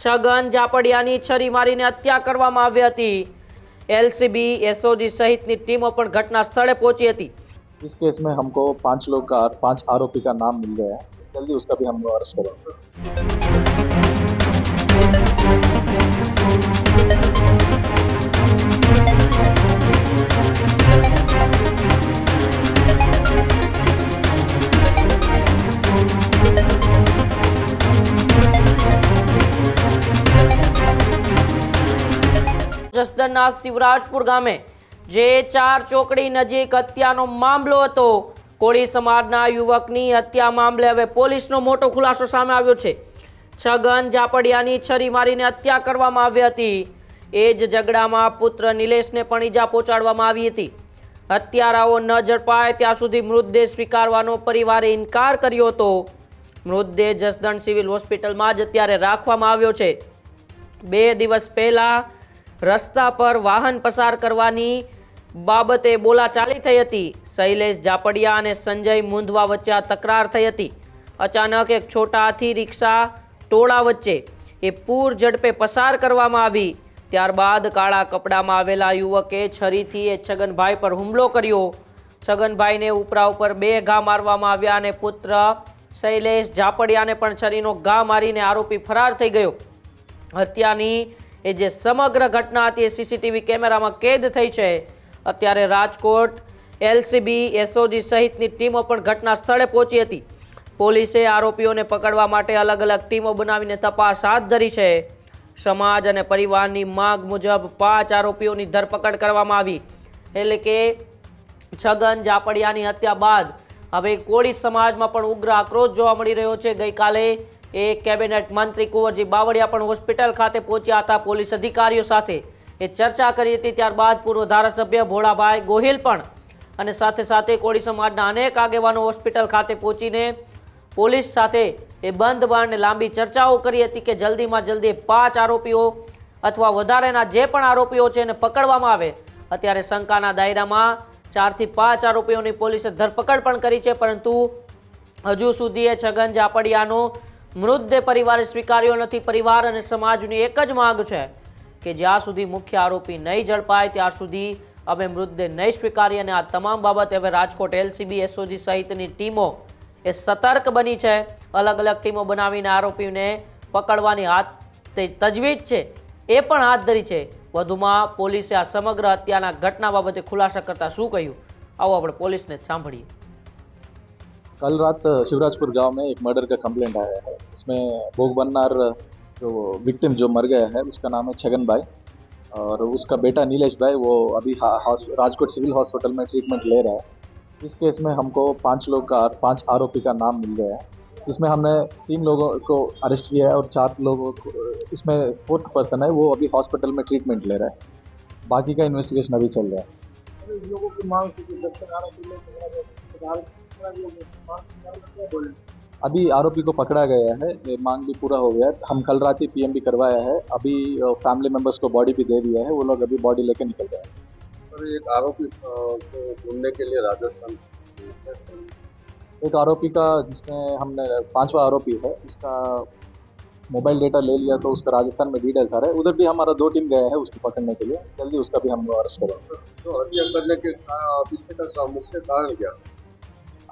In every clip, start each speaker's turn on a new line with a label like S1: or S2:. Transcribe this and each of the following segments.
S1: છગન જાપડિયાની છરી મારીને હત્યા કરવામાં આવી હતી એલસીબી એસઓજી સહિતની ટીમો પણ ઘટના સ્થળે પહોંચી હતી
S2: इस केस में हमको पांच लोग का पांच आरोपी का नाम मिल गया है जल्दी उसका भी हम अरेस्ट करेंगे
S1: જસદણના શિવરાજપુર ગામે જે ચાર ચોકડી નજીક હત્યાનો મામલો હતો. કોળી સમાજના યુવકની હત્યા મામલે હવે પોલીસનો મોટો ખુલાસો સામે આવ્યો છે. છગન જાપડિયાની છરી મારીને હત્યા કરવામાં આવી હતી. એ જ ઝઘડામાં પુત્ર નિલેશને પણ ઈજા પહોંચાડવામાં આવી હતી. હત્યારાઓ ન ઝડપાય ત્યાં સુધી મૃતદેહ સ્વીકારવાનો પરિવારે ઇનકાર કર્યો હતો. મૃતદેહ જસદણ સિવિલ હોસ્પિટલમાં જ અત્યારે રાખવામાં આવ્યો છે. બે દિવસ પહેલા રસ્તા પર વાહન પસાર કરવાની બાબતે બોલાચાલી થઈ હતી. શૈલેષ જાપડિયા અને સંજય મુંધવા વચ્ચે તકરાર થઈ હતી. અચાનક એક છોટા હાથી રિક્ષા ટોળા વચ્ચે એ પૂર ઝડપે પસાર કરવામાં આવી. ત્યારબાદ કાળા કપડામાં આવેલા યુવકે છરીથી એ છગનભાઈ પર હુમલો કર્યો. છગનભાઈને ઉપરા ઉપર બે ઘા મારવામાં આવ્યા અને પુત્ર શૈલેષ જાપડિયાને પણ છરીનો ઘા મારીને આરોપી ફરાર થઈ ગયો. હત્યાની એ જે સમગ્ર ઘટના હતી એ સીસીટીવી કેમેરામાં કેદ થઈ છે. અત્યારે રાજકોટ, એલસીબી, એસઓજી સહિતની ટીમો પણ ઘટના સ્થળે પહોંચી હતી. પોલીસે આરોપીઓને પકડવા માટે અલગ અલગ ટીમો બનાવીને તપાસ હાથ ધરી છે. સમાજ અને પરિવારની માંગ મુજબ પાંચ આરોપીઓની ધરપકડ કરવામાં આવી. એટલે કે છગન જાપડિયાની હત્યા બાદ હવે કોળી સમાજમાં પણ ઉગ્ર આક્રોશ જોવા મળી રહ્યો છે. ગઈકાલે એ કેબિનેટ મંત્રી કુંવરજી બાવળિયા પણ હોસ્પિટલ ખાતે પહોંચ્યા હતા. પોલીસ અધિકારીઓ સાથે એ ચર્ચા કરી હતી. ત્યારબાદ પૂર્વ ધારાસભ્ય ભોળાભાઈ ગોહિલ પણ અને સાથે સાથે કોળી સમાજના અનેક આગેવાનો હોસ્પિટલ ખાતે પહોંચીને પોલીસ સાથે એ બંધ બારને લાંબી ચર્ચાઓ કરી હતી કે જલ્દીમાં જલ્દી પાંચ આરોપીઓ અથવા વધારેના જે પણ આરોપીઓ છે એને પકડવામાં આવે. અત્યારે શંકાના દાયરામાં ચારથી પાંચ આરોપીઓની પોલીસે ધરપકડ પણ કરી છે. પરંતુ હજુ સુધી એ છગન જાપડિયાનો મૃતદેહ પરિવારે સ્વીકાર્યો નથી. પરિવાર અને સમાજની એક જ માંગ છે કે જ્યાં સુધી મુખ્ય આરોપી નહીં ઝડપાય, ત્યાં સુધી અમે મૃતદેહ નહીં સ્વીકારીએ અને આ તમામ બાબતે હવે રાજકોટ એલસીબી, એસઓજી સહિતની ટીમો એ સતર્ક બની છે. અલગ અલગ ટીમો બનાવીને આરોપીને પકડવાની હાથ તે તજવીજ છે. એ પણ હાથ ધરી છે. વધુમાં પોલીસે આ સમગ્ર હત્યાના ઘટના બાબતે ખુલાસા કરતાં શું કહ્યું? આવો આપણે પોલીસને સાંભળીએ.
S2: कल रात शिवराजपुर गाँव में एक मर्डर का कंप्लेंट आया है। इसमें भोग बननार जो विक्टिम जो मर गया है, उसका नाम है छगन भाई। और उसका बेटा नीलेश भाई, वो अभी राजकोट सिविल हॉस्पिटल में ट्रीटमेंट ले रहा है। इस केस में हमको पाँच लोग का, पाँच आरोपी का नाम मिल गया है। इसमें हमने तीन लोगों को अरेस्ट किया है और चार लोगों को इसमें फोर्थ पर्सन है, वो अभी हॉस्पिटल में ट्रीटमेंट ले रहा है। बाकी का इन्वेस्टिगेशन अभी चल रहा है। अभी आरोपी को पकड़ा गया है मांग भी पूरा हो गया है। हम कल रात ही पीएम भी करवाया है। अभी फैमिली मेंबर्स को बॉडी भी दे दिया है वो लोग अभी बॉडी लेके निकल गए हैं।
S3: एक आरोपी को ढूँढने के लिए राजस्थान
S2: एक आरोपी का जिसमें हमने पांचवा आरोपी है उसका मोबाइल डेटा ले लिया तो उसका राजस्थान में आ रहा है। उधर भी हमारा दो टीम गया है उसको पकड़ने के लिए। जल्दी उसका भी हम अरेस्ट करेंगे।
S3: तो हत्या करने के पीछे का मुख्य कारण क्या?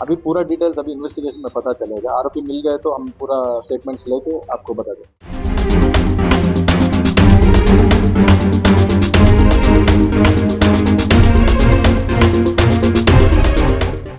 S2: अभी पूरा डिटेल्स अभी इन्वेस्टिगेशन में पता चलेगा आरोपी मिल गए तो हम पूरा स्टेटमेंट्स लेके आपको बता दें